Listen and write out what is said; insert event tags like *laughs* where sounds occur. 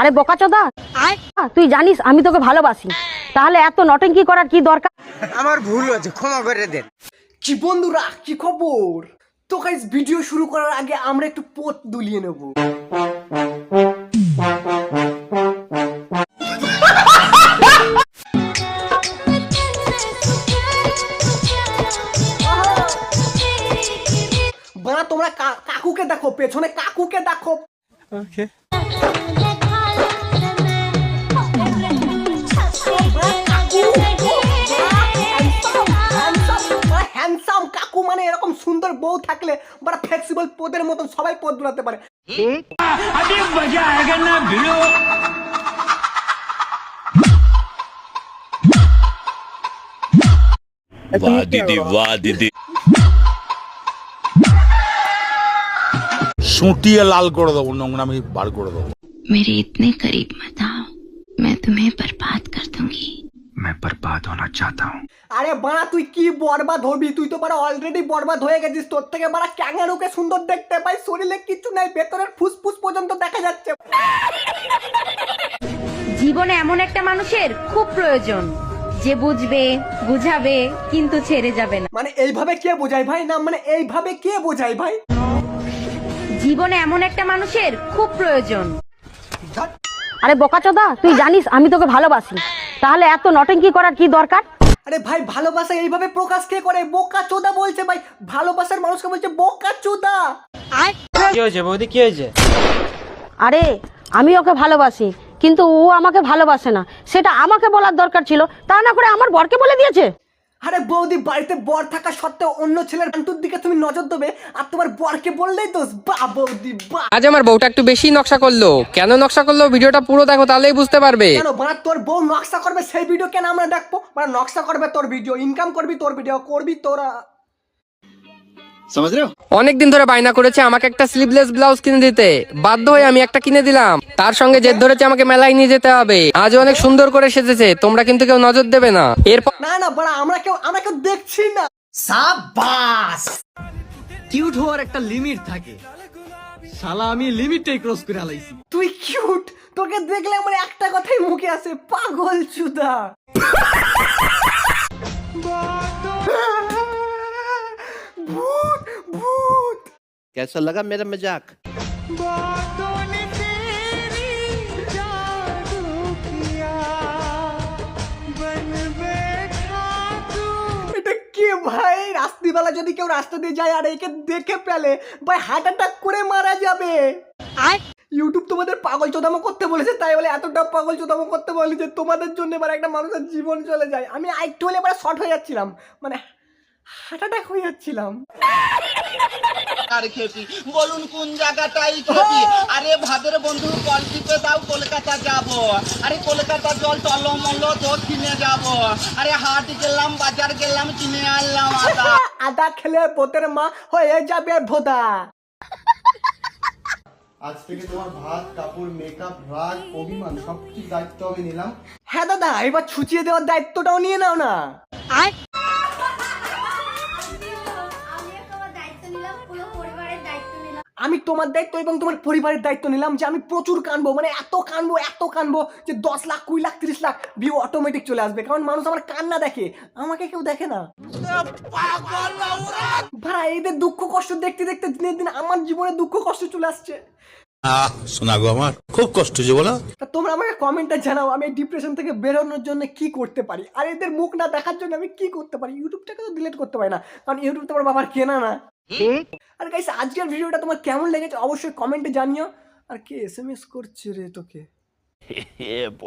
আরে বোকাচোদা তুই জানিস আমি তোকে ভালোবাসি। তাহলে এত নটেঙ্কি করার কি দরকার? আমার ভুল হয়েছে ক্ষমা করে দেন কি বন্ধুরা কি খবর? তো গাইস ভিডিও শুরু করার আগে আমরা একটু পোত দুলিয়ে নেব। তোমরা কা- কাকুকে দেখো পেছনে কাকুকে দেখো হ্যান্ডসাম কাকু মানে এরকম সুন্দর বউ থাকলে বড় ফ্লেক্সিবল পদের মতন সবাই পদ দোলাতে পারে वाह दीदी वाह दीदी সুটিয়ে লাল করে দেবো নোংরামি বার করে দেবো मेरे इतने करीब मत आओ मैं तुम्हें बर्बाद कर दूंगी আরে বাড়া তুই কি বরবাদ হবি তুই তো বাড়া অলরেডি বরবাদ হয়ে গেছিস তোর থেকে বাড়া ক্যাঙ্গারুকে সুন্দর দেখতে পাই শরীরে কিছু নাই ভেতরের ফুসফুস পর্যন্ত দেখা যাচ্ছে জীবনে এমন একটা মানুষের খুব প্রয়োজন যে বুঝবে বুঝাবে কিন্তু ছেড়ে যাবে না মানে এইভাবে কে বোঝায় ভাই না মানে এইভাবে কে বোঝায় ভাই জীবনে এমন একটা মানুষের খুব প্রয়োজন। আরে বোকাচোদা তুই জানিস আমি তোকে ভালোবাসি। তাহলে এত নটঙ্কি করার কি দরকার? আরে ভাই ভালোবাসা এইভাবে প্রকাশ কে করে? বোকা চোদা বলছে ভাই ভালোবাসার মানুষকে বলছে বোকা চোদা কি হয়েছে বৌদি কি হয়েছে? আরে আমি ওকে ভালোবাসি কিন্তু ও আমাকে ভালোবাসে না। সেটা আমাকে বলার দরকার ছিল তা না করে আমার বরকে বলে দিয়েছে? আরে বৌদি বাড়িতে বর থাকা সত্ত্বেও অন্য ছেলের আন্তুর দিকে তুমি নজর দেবে আর তোমার বরকে বললেই তো বা বৌদি বা। আজ আমার বউটা একটু বেশি নকশা করল। কেন নকশা করল? ভিডিওটা পুরো দেখো তাহলেই বুঝতে পারবে। কেন? মানে তোর বউ নকশা করবে সেই ভিডিও কেন আমরা দেখব? মানে নকশা করবে তোর ভিডিও ইনকাম করবি তোর ভিডিও করবি তোরা অনেকদিন ধরে বায়না করেছে আমাকে একটা স্লিভলেস ব্লাউজ কিনে দিতে। বাধ্য হয়ে আমি একটা কিনে দিলাম। তার সঙ্গে জেদ ধরেছে আমাকে মেলায় নিয়ে যেতে হবে। আজ অনেক সুন্দর করে সেজেছে তোমরা কিন্তু কেউ নজর দেবে না। এরপর না না বড়া আমরা কেউ আমরা কেউ দেখছি না। সাবাস! কিউট হওয়ার একটা লিমিট থাকে। শালা আমি লিমিটটাই ক্রস করে আলাইছি। তুই কিউট তোকে দেখলে আমার একটা কথাই মুখে আসে পাগল চুদা। ভূত! कैसा लगा मेरा मजाक এটা কে ভাই রাত্রিবেলা যদি কেউ রাস্তা দিয়ে যায় আর একে দেখে পেলে ভাই হার্ট অ্যাটাক করে মারা যাবে ইউটিউব তোমাদের পাগল চোদামো করতে বলেছে তাই বলে এতটা পাগল চোদামো করতে বলে যে তোমাদের জন্য এবার একটা মানুষের জীবন চলে যায় আমি আরেকটু হলে এবার শর্ট হয়ে যাচ্ছিলাম মানে হার্ট অ্যাটাক হয়ে যাচ্ছিলাম। আর খেপি বলুন কোন জায়গাটাই খেপি? আরে ভাদের বন্ধু কল টিপে দাও কলকাতা যাব। আরে কলকাতা জল টলমল তো কিনে যাব। আরে হাট গেলাম বাজার গেলাম কিনে আনলাম আদা। *laughs* আদা খেলে পোতের মা হয়ে যাবে ভোদা। আজ থেকে তোমার ভাত কাপড় মেকআপ রাগ অভিমান সব কিছু দায়িত্ব আমি নিলাম। হ্যাঁ দাদা এবার ছুচিয়ে দেওয়ার দায়িত্বটাও নিয়ে নাও না। তোমার দায়িত্ব এবং তোমার পরিবারের দায়িত্ব নিলাম যে আমি প্রচুর কানবো মানে এত কানবো এত কানবো যে দশ লাখ কুড়ি লাখ তিরিশ লাখ ভিউ অটোমেটিক চলে আসবে। কারণ মানুষ আমার কান্না দেখে আমাকে কেউ দেখে না। ভাড়া এদের দুঃখ কষ্ট দেখতে দেখতে দিনের দিন আমার জীবনে দুঃখ কষ্ট চলে আসছে। আহ শোনা গো আমার খুব কষ্ট হয়েছে বলো। তোমরা আমাকে কমেন্টে জানাও আমি ডিপ্রেশন থেকে বেরোনোর জন্য কি করতে পারি? আর এদের মুখ না দেখার জন্য আমি কি করতে পারি? ইউটিউবটাকে তো ডিলিট করতে পারি না। কারণ ইউটিউব তোমার বাবার কেনা না। আর গাইস আজকের ভিডিওটা তোমার কেমন লেগেছে অবশ্যই কমেন্টে জানিও। আর কে এস এম এস করছে রে তোকে? *laughs*